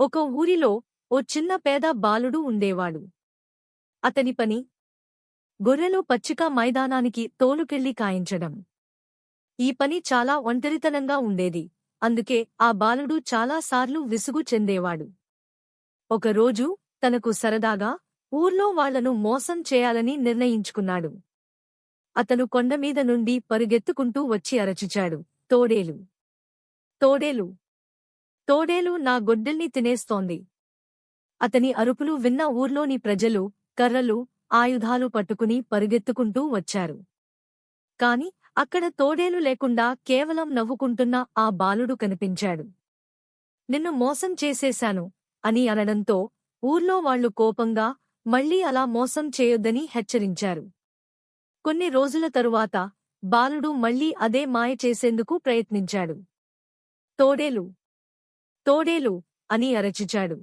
ఒక ఊరిలో ఓ చిన్న పేద బాలుడు ఉండేవాడు. అతని పని గొర్రెలు పచ్చిక మైదానానికి తోలుకెళ్ళి కాయించడం. ఈ పని చాలా ఒంటరితనంగా ఉండేది. అందుకే ఆ బాలుడు చాలాసార్లు విసుగు చెందేవాడు. ఒకరోజు తనకు సరదాగా ఊర్లో వాళ్ళను మోసం చేయాలని నిర్ణయించుకున్నాడు. అతను కొండమీద నుండి పరుగెత్తుకుంటూ వచ్చి అరచిచాడు. తోడేలు. తోడేలు. తోడేలు నా గొడ్డల్ని తినేస్తోంది. అతని అరుపులు విన్న ఊర్లోని ప్రజలు కర్రలు ఆయుధాలు పట్టుకుని పరుగెత్తుకుంటూ వచ్చారు. కాని అక్కడ తోడేలు లేకుండా కేవలం నవ్వుకుంటున్న ఆ బాలుడు కనిపించాడు. నిన్ను మోసం చేసేశాను అని అనడంతో ఊర్లో వాళ్ళు కోపంగా మళ్ళీ అలా మోసం చేయొద్దని హెచ్చరించారు. కొన్ని రోజుల తరువాత బాలుడు మళ్ళీ అదే మాయ చేసేందుకు ప్రయత్నించాడు. తోడేలు తోడేలు అని అరచిచాడు.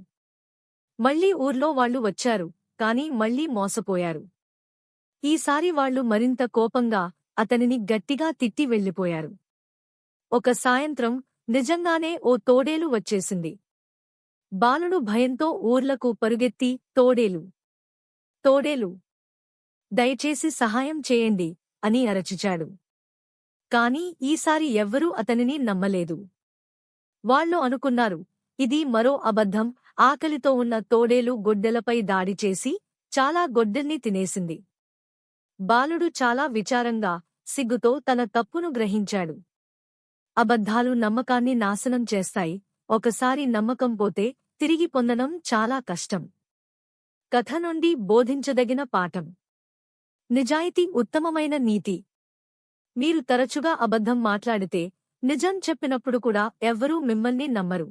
మళ్ళీ ఊర్లో వాళ్ళు వచ్చారు కాని మళ్ళీ మోసపోయారు. ఈసారి వాళ్ళు మరింత కోపంగా అతనిని గట్టిగా తిట్టి వెళ్ళిపోయారు ఒక సాయంత్రం నిజంగానే ఓ తోడేలు వచ్చేసింది. బాలుడు భయంతో ఊర్లకు పరుగెత్తి తోడేలు తోడేలు దయచేసి సహాయం చేయండి అని అరచిచాడు. కాని ఈసారి ఎవ్వరూ అతనిని నమ్మలేదు. వాళ్ళు అనుకున్నారు ఇది మరో అబద్ధం. ఆకలితో ఉన్న తోడేలు గొడ్డెలపై దాడి చేసి చాలా గొడ్డెల్ని తినేసింది. బాలుడు చాలా విచారంగా సిగ్గుతో తన తప్పును గ్రహించాడు. అబద్ధాలు నమ్మకాన్ని నాశనం చేస్తాయి. ఒకసారి నమ్మకం పోతే తిరిగి పొందడం చాలా కష్టం. కథ నుండి బోధించదగిన పాఠం. నిజాయితీ ఉత్తమమైన నీతి. మీరు తరచుగా అబద్ధం మాట్లాడితే నిజం చెప్పినప్పుడు కూడా ఎవ్వరూ మిమ్మల్ని నమ్మరు.